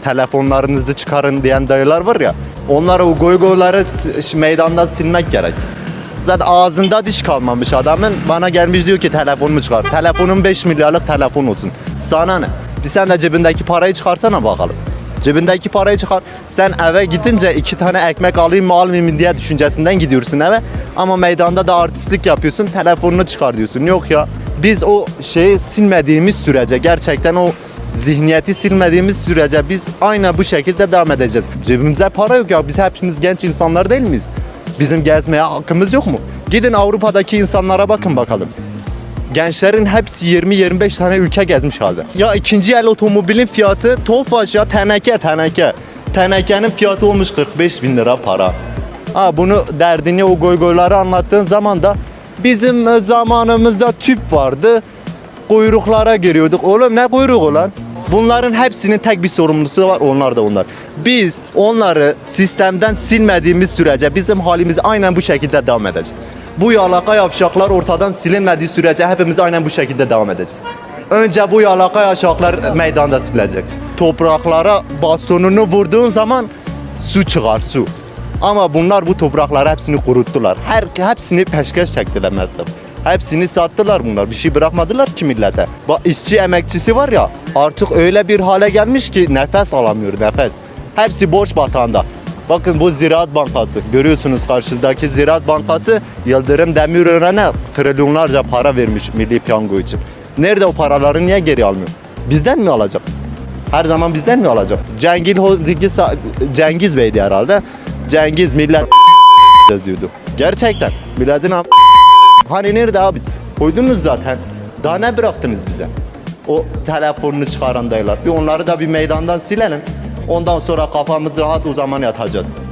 telefonlarınızı çıkarın diyen dayılar var ya. Onlara o goy goyları s- meydanda silmek gerek. Zaten ağzında diş kalmamış adamın. Bana gelmiş diyor ki telefonumu çıkar. Telefonun 5 milyarlık telefon olsun. Sana ne? Bir sen de cebindeki parayı çıkarsana bakalım. Cebindeki parayı çıkar. Sen eve gidince iki tane ekmek alayım mı almayayım mı diye düşüncesinden gidiyorsun eve. Ama meydanda da artistlik yapıyorsun. Telefonunu çıkar diyorsun. Yok ya. Biz o şeyi silmediğimiz sürece gerçekten o zihniyeti silmediğimiz sürece biz aynı bu şekilde devam edeceğiz. Cebimize para yok ya. Biz hepimiz genç insanlar değil miyiz? Bizim gezmeye hakkımız yok mu? Gidin Avrupa'daki insanlara bakın bakalım. Gençlerin hepsi 20-25 tane ülke gezmiş halde. Ya ikinci el otomobilin fiyatı tofaş ya teneke teneke. Tenekenin fiyatı olmuş 45 bin lira para. Ha bunu derdini o goygoyları anlattığın zaman da bizim zamanımızda tüp vardı. Kuyruklara giriyorduk. Oğlum ne kuyruğu lan? Bunların hepsinin tek bir sorumlusu var. Onlar da onlar. Biz onları sistemden silmediğimiz sürece bizim halimiz aynen bu şekilde devam edecek. Bu yalaka yavşaklar ortadan silinmediği sürece hepimiz aynen bu şekilde devam edecek. Önce bu yalaka yavşaklar meydanda silecek. Topraklara bastonunu vurduğun zaman su çıkar su. Ama bunlar bu toprakları hepsini kuruttular. Her hepsini peşkeş çektiler Mehtap. Hepsini sattılar bunlar. Bir şey bırakmadılar ki millete. Bak işçi emekçisi var ya artık öyle bir hale gelmiş ki nefes alamıyor nefes. Hepsi borç batağında. Bakın bu Ziraat Bankası. Görüyorsunuz karşıdaki Ziraat Bankası Yıldırım Demirören'e trilyonlarca para vermiş Milli Piyango için. Nerede o paraları niye geri almıyor? Bizden mi alacak? Her zaman bizden mi alacak? Cengiz Cengiz Bey'di herhalde. Cengiz millet diyordu. Gerçekten. Milletin Hani nerede abi? Koydunuz zaten. Daha ne bıraktınız bize? O telefonunu çıkaran dayılar. Bir onları da bir meydandan silelim. Ondan sonra kafamız rahat o zaman yatacağız.